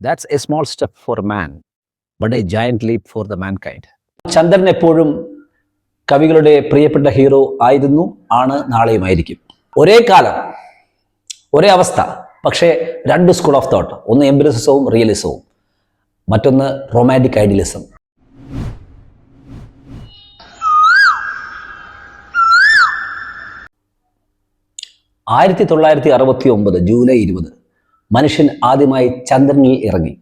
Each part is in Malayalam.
That's small step for man but a a leap for the mankind ചന്ദ്രൻ എപ്പോഴും കവികളുടെ പ്രിയപ്പെട്ട ഹീറോ ആയിരുന്നു ആണ് നാളെയുമായിരിക്കും. ഒരേ കാലം ഒരേ അവസ്ഥ പക്ഷേ രണ്ട് സ്കൂൾ ഓഫ് തോട്ട് ഒന്ന് എംബ്രിസിസവും റിയലിസവും മറ്റൊന്ന് റൊമാന്റിക് ഐഡിയലിസം ആയിരത്തി തൊള്ളായിരത്തി അറുപത്തി ഒമ്പത് ജൂലൈ ഇരുപത്. മനുഷ്യൻ ആദ്യമായി ചന്ദ്രനിൽ ഇറങ്ങി.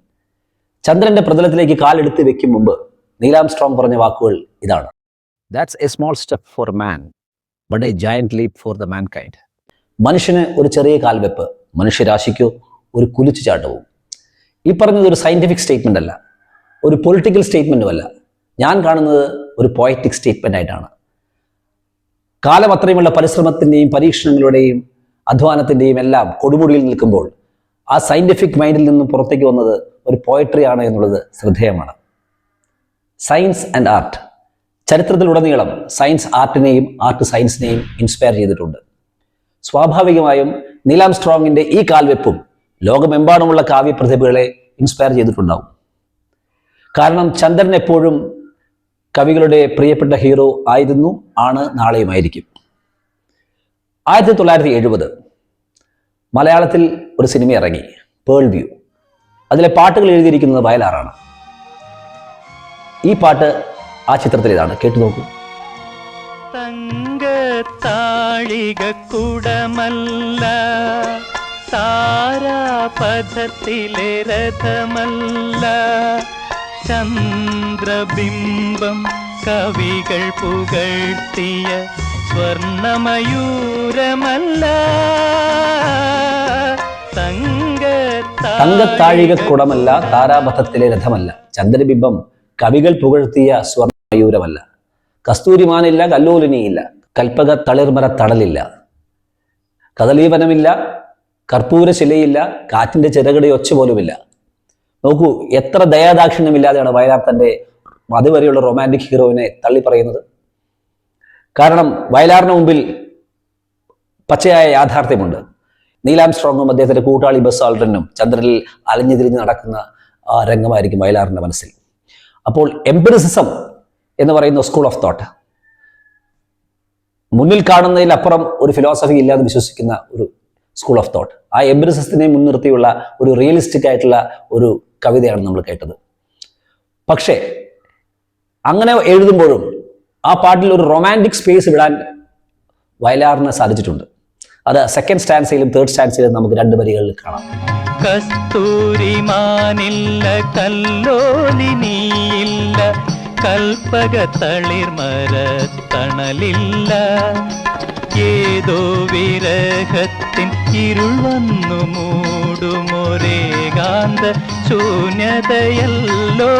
ചന്ദ്രന്റെ പ്രതലത്തിലേക്ക് കാലെടുത്ത് വെക്കും മുമ്പ് നീലാം സ്ട്രോങ് പറഞ്ഞ വാക്കുകൾ ഇതാണ്. That's a small step for man, but a giant leap for the mankind. മനുഷ്യന് ഒരു ചെറിയ കാൽവെപ്പ് മനുഷ്യരാശിക്കോ ഒരു കുലിച്ചു ചാട്ടവും. ഈ പറഞ്ഞത് ഒരു സയന്റിഫിക് സ്റ്റേറ്റ്മെന്റ് അല്ല ഒരു പൊളിറ്റിക്കൽ സ്റ്റേറ്റ്മെന്റും അല്ല. ഞാൻ കാണുന്നത് ഒരു പോയറ്റിക് സ്റ്റേറ്റ്മെന്റ് ആയിട്ടാണ്. കാലം അത്രയുമുള്ള പരിശ്രമത്തിന്റെയും പരീക്ഷണങ്ങളുടെയും അധ്വാനത്തിന്റെയും എല്ലാം കൊടുമുടിയിൽ നിൽക്കുമ്പോൾ ആ സയന്റിഫിക് മൈൻഡിൽ നിന്നും പുറത്തേക്ക് വന്നത് ഒരു പോയട്രി ആണ് എന്നുള്ളത് ശ്രദ്ധേയമാണ്. സയൻസ് ആൻഡ് ആർട്ട് ചരിത്രത്തിലുടനീളം സയൻസ് ആർട്ടിനെയും ആർട്ട് സയൻസിനെയും ഇൻസ്പയർ ചെയ്തിട്ടുണ്ട്. സ്വാഭാവികമായും നീലാം സ്ട്രോങ്ങിന്റെ ഈ കാൽവെപ്പും ലോകമെമ്പാടുമുള്ള കാവ്യപ്രതിഭകളെ ഇൻസ്പയർ ചെയ്തിട്ടുണ്ടാവും. കാരണം ചന്ദ്രൻ എപ്പോഴും കവികളുടെ പ്രിയപ്പെട്ട ഹീറോ ആയിരുന്നു ആണ് നാളെയുമായിരിക്കും. ആയിരത്തി തൊള്ളായിരത്തി എഴുപത് മലയാളത്തിൽ ഒരു സിനിമ ഇറങ്ങി പേൾ വ്യൂ അതിലെ പാട്ടുകൾ എഴുതിയിരിക്കുന്നത് വയലാറാണ്. ഈ പാട്ട് ആ ചിത്രത്തിൽ ഇതാണ്. കേട്ടു നോക്കൂ. തങ്കത്താഴിക കുടമല്ല താരാപഥത്തിലെ രഥമല്ല ചന്ദ്രബിംബം കവികൾ പുകഴ്ത്തിയ സ്വർണമയൂരമല്ല. തങ്കത്താഴിക കുടമല്ല താരാപഥത്തിലെ രഥമല്ല. ചന്ദ്രബിംബം കവികൾ പുകഴ്ത്തിയ സ്വർണമയൂരമല്ല. കസ്തൂരിമാനില്ല കല്ലോലിനിയില്ല. കൽപ്പക തളിർമര തടലില്ല. കദളീവനമില്ല കർപ്പൂരശിലയില്ല കാറ്റിന്റെ ചിറകടി ഒച്ച പോലുമില്ല നോക്കൂ എത്ര ദയാദാക്ഷിണ്യമില്ലാതെയാണ് വയലാർ തന്റെ അതുവരെയുള്ള റൊമാന്റിക് ഹീറോവിനെ തള്ളി പറയുന്നത് കാരണം വയലാറിന് മുമ്പിൽ പച്ചയായ യാഥാർത്ഥ്യമുണ്ട്. നീലാം സ്ട്രോങ്ങും അദ്ദേഹത്തിന്റെ കൂട്ടാളി ബസ് ആൾഡനും ചന്ദ്രനിൽ അലഞ്ഞു തിരിഞ്ഞ് നടക്കുന്ന ആ രംഗമായിരിക്കും വയലാറിന്റെ മനസ്സിൽ. അപ്പോൾ എംപിറിസിസം എന്ന് പറയുന്ന സ്കൂൾ ഓഫ് തോട്ട് മുന്നിൽ കാണുന്നതിലപ്പുറം ഒരു ഫിലോസഫി ഇല്ലാതെ വിശ്വസിക്കുന്ന ഒരു സ്കൂൾ ഓഫ് തോട്ട് ആ എംപിറിസിസത്തിനെ മുൻനിർത്തിയുള്ള ഒരു റിയലിസ്റ്റിക് ആയിട്ടുള്ള ഒരു കവിതയാണ് നമ്മൾ കേട്ടത്. പക്ഷേ അങ്ങനെ എഴുതുമ്പോഴും ആ പാട്ടിൽ ഒരു റൊമാന്റിക് സ്പേസ് വിടാൻ വയലാറിന് സാധിച്ചിട്ടുണ്ട്. അത് സെക്കൻഡ് സ്റ്റാൻസിലും തേർഡ് സ്റ്റാൻസിലും നമുക്ക് രണ്ട് വരികളിൽ കാണാം. കസ്തൂരിമാനില്ല കല്ലോലിനിയില്ല കൽപ്പക തളിർമരത്തണലില്ല ഏതോ വിരഹത്തിൻ ഇരുൾ വന്നു മൂടുമൊരേകാന്ത ശൂന്യതയല്ലോ.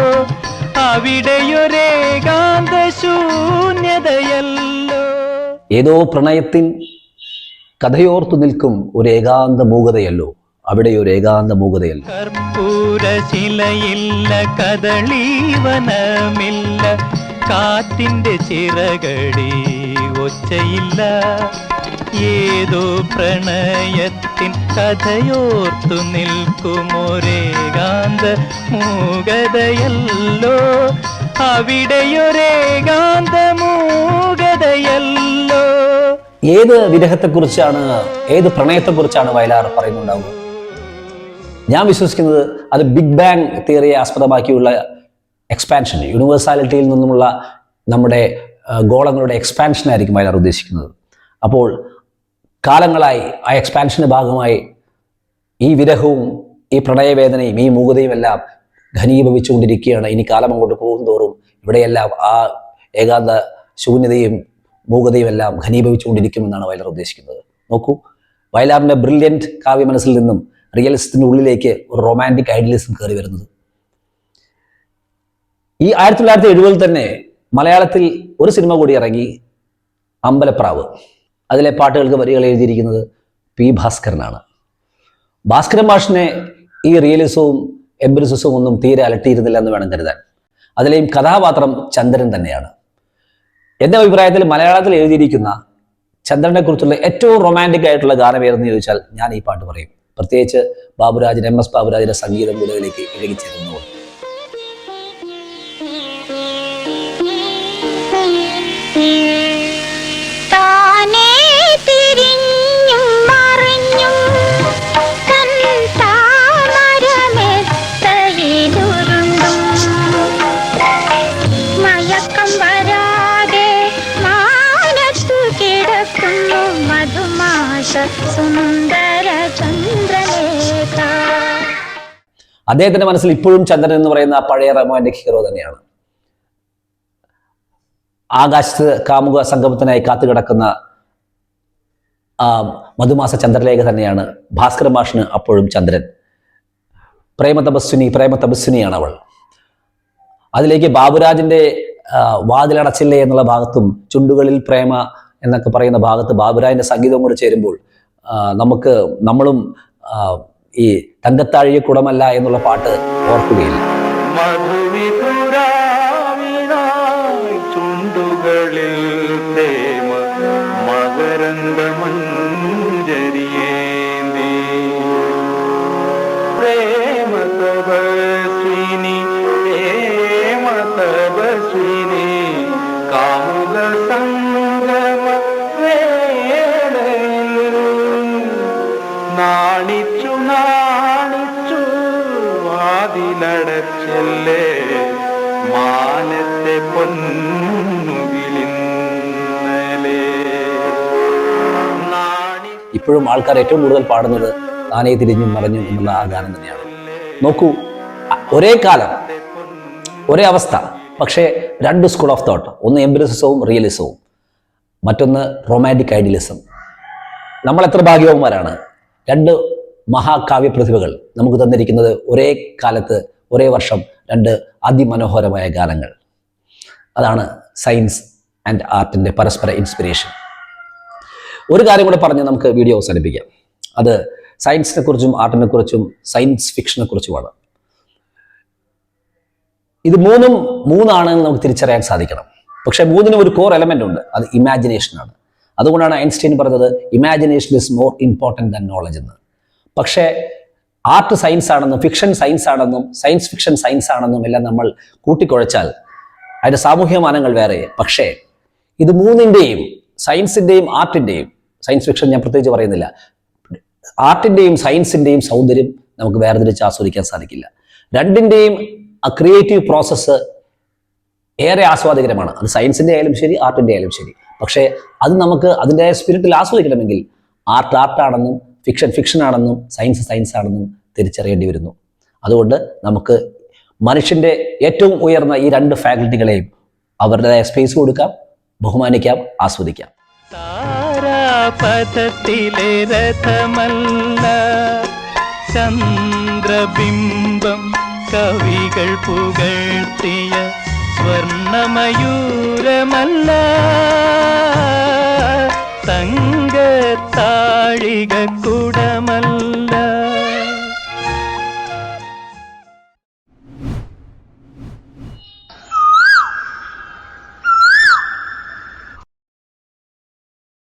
അവിടെയൊരേകാന്ത ശൂന്യതയല്ലോ. ഏതോ പ്രണയത്തിൻ കഥയോർത്തു നിൽക്കും ഒരു ഏകാന്ത മൂകതയല്ലോ. അവിടെ ഒരു ഏകാന്ത മൂകതയല്ലോ. കർപ്പൂരശിലയില്ല കദളീവനമില്ല കാറ്റിന്റെ ചിറകടി ഒച്ചയില്ല. ഏതോ പ്രണയത്തിൻ കഥയോർത്തു നിൽക്കുമൊരേകാന്ത മൂകതയല്ലോ. അവിടെയൊരേകാന്ത മൂകതയല്ലോ. ഏത് വിരഹത്തെക്കുറിച്ചാണ് ഏത് പ്രണയത്തെക്കുറിച്ചാണ് വയലാർ പറയുന്നുണ്ടാവുക? ഞാൻ വിശ്വസിക്കുന്നത് അത് ബിഗ് ബാങ് തിയറിയെ ആസ്പദമാക്കിയുള്ള എക്സ്പാൻഷൻ യൂണിവേഴ്സാലിറ്റിയിൽ നിന്നുമുള്ള നമ്മുടെ ഗോളങ്ങളുടെ എക്സ്പാൻഷൻ ആയിരിക്കും വയലാർ ഉദ്ദേശിക്കുന്നത്. അപ്പോൾ കാലങ്ങളായി ആ എക്സ്പാൻഷന്റെ ഭാഗമായി ഈ വിരഹവും ഈ പ്രണയവേദനയും ഈ മൂകതയും എല്ലാം ഘനീഭവിച്ചുകൊണ്ടിരിക്കുകയാണ്. ഇനി കാലം അങ്ങോട്ട് പോകും തോറും ഇവിടെയെല്ലാം ആ ഏകാന്ത ശൂന്യതയും മൂകതയും എല്ലാം ഘനീഭവിച്ചുകൊണ്ടിരിക്കുമെന്നാണ് വയലാർ ഉദ്ദേശിക്കുന്നത്. നോക്കൂ വയലാറിന്റെ ബ്രില്യന്റ് കാവ്യ മനസ്സിൽ നിന്നും റിയലിസത്തിന്റെ ഉള്ളിലേക്ക് ഒരു റൊമാന്റിക് ഐഡിയലിസം കയറി വരുന്നത്. ഈ ആയിരത്തി തൊള്ളായിരത്തി എഴുപതിൽ തന്നെ മലയാളത്തിൽ ഒരു സിനിമ കൂടി ഇറങ്ങി അമ്പലപ്രാവ്. അതിലെ പാട്ടുകൾക്ക് വരികൾ എഴുതിയിരിക്കുന്നത് പി ഭാസ്കരനാണ്. ഭാസ്കരൻ മാഷിനെ ഈ റിയലിസവും എംബ്രിസിസവും ഒന്നും തീരെ അലട്ടിയിരുന്നില്ല എന്ന് വേണം കരുതാൻ. അതിലെയും കഥാപാത്രം ചന്ദ്രൻ തന്നെയാണ്. എന്റെ അഭിപ്രായത്തിൽ മലയാളത്തിൽ എഴുതിയിരിക്കുന്ന ചന്ദ്രനെ കുറിച്ചുള്ള ഏറ്റവും റൊമാന്റിക് ആയിട്ടുള്ള ഗാനം ഏതെന്ന് ചോദിച്ചാൽ ഞാൻ ഈ പാട്ട് പറയും. പ്രത്യേകിച്ച് ബാബുരാജൻ എം എസ് ബാബുരാജിന്റെ സംഗീതം കൂടുതലേക്ക് ഇഴകിച്ചേരുന്നു. Thank താനേ അദ്ദേഹത്തിന്റെ മനസ്സിൽ ഇപ്പോഴും ചന്ദ്രൻ എന്ന് പറയുന്ന പഴയ റൊമാന്റിക് ഹീറോ തന്നെയാണ്. ആകാശത്ത് കാമുക സംഗമത്തിനായി കാത്തുകിടക്കുന്ന ആ മധുമാസ ചന്ദ്രലേഖ തന്നെയാണ് ഭാസ്കര മാഷിന് അപ്പോഴും ചന്ദ്രൻ. പ്രേമ തപസ്വിനി പ്രേമ തപസ്വിനിയാണ് അവൾ. അതിലേക്ക് ബാബുരാജിന്റെ വാതിലടച്ചില്ലേ എന്നുള്ള ഭാഗത്തും ചുണ്ടുകളിൽ പ്രേമ എന്നൊക്കെ പറയുന്ന ഭാഗത്ത് ബാബുരായന്റെ സംഗീതവും കൂടെ ചേരുമ്പോൾ നമുക്ക് നമ്മളും ഈ തങ്കത്താഴിയെ കുടമല്ല എന്നുള്ള പാട്ട് ഓർക്കുകയില്ല. പ്രേമ വാതിലടച്ചല്ലേ മാനത്തെ ഇപ്പോഴും ആൾക്കാർ ഏറ്റവും കൂടുതൽ പാടുന്നത് താനേ തിരിഞ്ഞും മറിഞ്ഞും എന്നുള്ള ആ ഗാനം തന്നെയാണ്. നോക്കൂ ഒരേ കാലം ഒരേ അവസ്ഥ പക്ഷേ രണ്ട് സ്കൂൾ ഓഫ് തോട്ട് ഒന്ന് എംബ്രിസിസവും റിയലിസവും മറ്റൊന്ന് റൊമാന്റിക് ഐഡിയലിസം നമ്മൾ എത്ര ഭാഗ്യവന്മാരാണ്? രണ്ട് മഹാകാവ്യ പ്രതിഭകൾ നമുക്ക് തന്നിരിക്കുന്നത് ഒരേ കാലത്ത് ഒരേ വർഷം രണ്ട് അതിമനോഹരമായ ഗാനങ്ങൾ. അതാണ് സയൻസ് ആൻഡ് ആർട്ടിന്റെ പരസ്പര ഇൻസ്പിറേഷൻ ഒരു കാര്യം കൂടെ പറഞ്ഞ് നമുക്ക് വീഡിയോ അവസാനിപ്പിക്കാം. അത് സയൻസിനെ കുറിച്ചും ആർട്ടിനെ കുറിച്ചും സയൻസ് ഫിക്ഷനെ കുറിച്ചുമാണ്. ഇത് മൂന്നും മൂന്നാണെന്ന് നമുക്ക് തിരിച്ചറിയാൻ സാധിക്കണം. പക്ഷേ മൂന്നിനും ഒരു കോർ എലമെന്റ് ഉണ്ട്. അത് ഇമാജിനേഷനാണ് അതുകൊണ്ടാണ് ഐൻസ്റ്റീൻ പറഞ്ഞത് imagination is more important than knowledge എന്ന്. പക്ഷേ ആർട്ട് സയൻസ് ആണെന്നും ഫിക്ഷൻ സയൻസ് ആണെന്നും സയൻസ് ഫിക്ഷൻ സയൻസ് ആണെന്നും എല്ലാം നമ്മൾ കൂട്ടിക്കുഴച്ചാൽ അതിന്റെ സാമൂഹ്യ മാനങ്ങൾ വേറെ. പക്ഷേ ഇത് മൂന്നിന്റെയും സയൻസിന്റെയും ആർട്ടിന്റെയും സയൻസ് ഫിക്ഷൻ ഞാൻ പ്രത്യേകിച്ച് പറയുന്നില്ല. ആർട്ടിന്റെയും സയൻസിന്റെയും സൗന്ദര്യം നമുക്ക് വേർതിരിച്ച് ആസ്വദിക്കാൻ സാധിക്കില്ല. രണ്ടിന്റെയും ആ ക്രിയേറ്റീവ് പ്രോസസ്സ് ഏറെ ആസ്വാദികരമാണ്. അത് സയൻസിന്റെ ആയാലും ശരി ആർട്ടിന്റെ ആയാലും ശരി. പക്ഷേ അത് നമുക്ക് അതിന്റെ സ്പിരിറ്റിൽ ആസ്വദിക്കണമെങ്കിൽ ആർട്ട് ആർട്ടാണെന്നും ഫിക്ഷൻ ഫിക്ഷൻ ആണെന്നും സയൻസ് സയൻസ് ആണെന്നും തിരിച്ചറിയേണ്ടി വരുന്നു. അതുകൊണ്ട് നമുക്ക് മനുഷ്യന്റെ ഏറ്റവും ഉയർന്ന ഈ രണ്ട് ഫാക്കൽറ്റികളെയും അവരുടേതായ സ്പേസ് കൊടുക്കാം ബഹുമാനിക്കാം ആസ്വദിക്കാം. താരാപഥത്തിലെ രഥമല്ല ചന്ദ്രബിംബം കവികൾ പുകഴ്ത്തിയ സ്വർണമയൂരമല്ല തങ്കത്താഴിക കുട